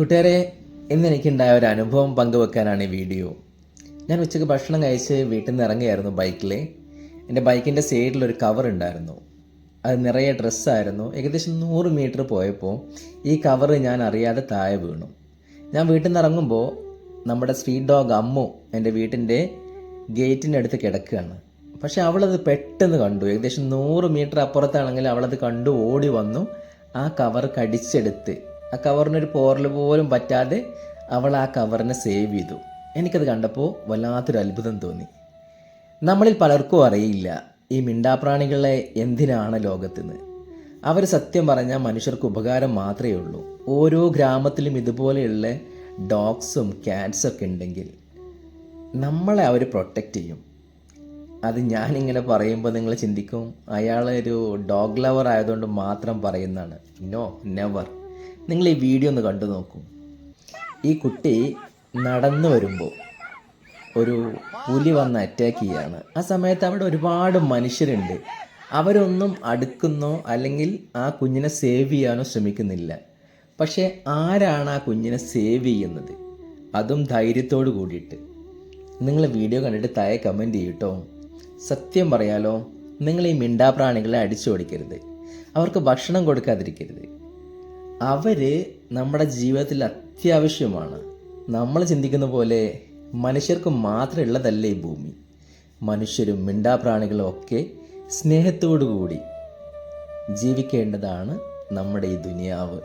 കൂട്ടുകാരെ ഇന്ന് എനിക്കുണ്ടായ ഒരു അനുഭവം പങ്കുവെക്കാനാണ് ഈ വീഡിയോ. ഞാൻ ഉച്ചയ്ക്ക് ഭക്ഷണം കഴിച്ച് വീട്ടിൽ നിന്ന് ഇറങ്ങിയായിരുന്നു ബൈക്കിൽ എന്റെ ബൈക്കിന്റെ സൈഡിൽ ഒരു കവർ ഉണ്ടായിരുന്നു. അത് നിറയെ ഡ്രസ്സായിരുന്നു ഏകദേശം നൂറ് മീറ്റർ പോയപ്പോൾ ഈ കവർ ഞാൻ അറിയാതെ താഴെ വീണു. ഞാൻ വീട്ടിൽ നിന്ന് ഇറങ്ങുമ്പോൾ നമ്മുടെ സ്ട്രീറ്റ് ഡോഗ് അമ്മു എന്റെ വീട്ടിന്റെ ഗേറ്റിന്റെ അടുത്ത് കിടക്കുകയാണ്. പക്ഷെ അവളത് പെട്ടെന്ന് കണ്ടു. ഏകദേശം നൂറ് മീറ്റർ അപ്പുറത്താണെങ്കിൽ അവളത് കണ്ടു ഓടി വന്നു ആ കവർ കടിച്ചെടുത്ത്. ആ കവറിനൊരു പോറൽ പോലും പറ്റാതെ അവൾ ആ കവറിനെ സേവ് ചെയ്തു. എനിക്കത് കണ്ടപ്പോൾ വല്ലാത്തൊരു അത്ഭുതം തോന്നി. നമ്മളിൽ പലർക്കും അറിയില്ല ഈ മിണ്ടാപ്രാണികളെ എന്തിനാണ് ലോകത്തുനിന്ന് അവർ സത്യം പറഞ്ഞാൽ മനുഷ്യർക്ക് ഉപകാരം മാത്രമേ ഉള്ളൂ. ഓരോ ഗ്രാമത്തിലും ഇതുപോലെയുള്ള ഡോഗ്സും ക്യാറ്റ്സൊക്കെ ഉണ്ടെങ്കിൽ നമ്മളെ അവർ പ്രൊട്ടക്റ്റ് ചെയ്യും. അത് ഞാനിങ്ങനെ പറയുമ്പോൾ നിങ്ങൾ ചിന്തിക്കും അയാൾ ഒരു ഡോഗ് ലവർ ആയതുകൊണ്ട് മാത്രം പറയുന്നതാണ്. നോ നെവർ നിങ്ങൾ ഈ വീഡിയോ ഒന്ന് കണ്ടു നോക്കൂ. ഈ കുട്ടി നടന്നു വരുമ്പോൾ ഒരു പുലി വന്ന് അറ്റാക്ക് ചെയ്യാണ്. ആ സമയത്ത് അവിടെ ഒരുപാട് മനുഷ്യരുണ്ട്. അവരൊന്നും അടുക്കുന്നോ അല്ലെങ്കിൽ ആ കുഞ്ഞിനെ സേവ് ചെയ്യാനോ ശ്രമിക്കുന്നില്ല. പക്ഷേ ആരാണ് ആ കുഞ്ഞിനെ സേവ് ചെയ്യുന്നത്? അതും ധൈര്യത്തോട് കൂടിയിട്ട്. നിങ്ങൾ വീഡിയോ കണ്ടിട്ട് താഴെ കമന്റ് ചെയ്യട്ടോ. സത്യം പറയാലോ നിങ്ങൾ ഈ മിണ്ടാപ്രാണികളെ അടിച്ചോടിക്കരുത്. അവർക്ക് ഭക്ഷണം കൊടുക്കാതിരിക്കരുത്. അവർ നമ്മുടെ ജീവിതത്തിൽ അത്യാവശ്യമാണ്. നമ്മൾ ചിന്തിക്കുന്ന പോലെ മനുഷ്യർക്ക് മാത്രം ഉള്ളതല്ല ഈ ഭൂമി. മനുഷ്യരും മിണ്ടാപ്രാണികളും ഒക്കെ സ്നേഹത്തോടു കൂടി ജീവിക്കേണ്ടതാണ് നമ്മുടെ ഈ ദുനിയാവ്.